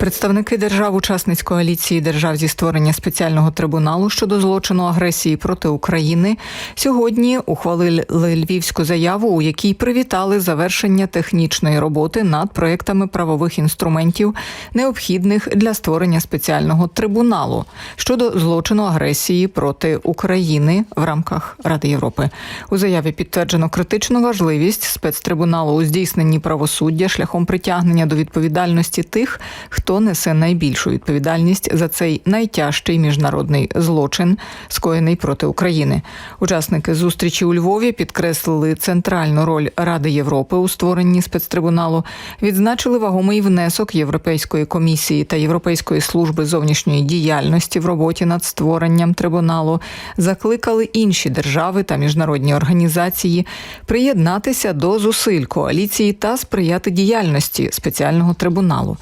Представники держав-учасниць коаліції держав зі створення спеціального трибуналу щодо злочину агресії проти України сьогодні ухвалили львівську заяву, у якій привітали завершення технічної роботи над проектами правових інструментів, необхідних для створення спеціального трибуналу щодо злочину агресії проти України в рамках Ради Європи. У заяві підтверджено критичну важливість спецтрибуналу у здійсненні правосуддя шляхом притягнення до відповідальності тих, хто несе найбільшу відповідальність за цей найтяжчий міжнародний злочин, скоєний проти України. Учасники зустрічі у Львові підкреслили центральну роль Ради Європи у створенні спецтрибуналу, відзначили вагомий внесок Європейської комісії та Європейської служби зовнішньої діяльності в роботі над створенням трибуналу, закликали інші держави та міжнародні організації приєднатися до зусиль коаліції та сприяти діяльності спеціального трибуналу.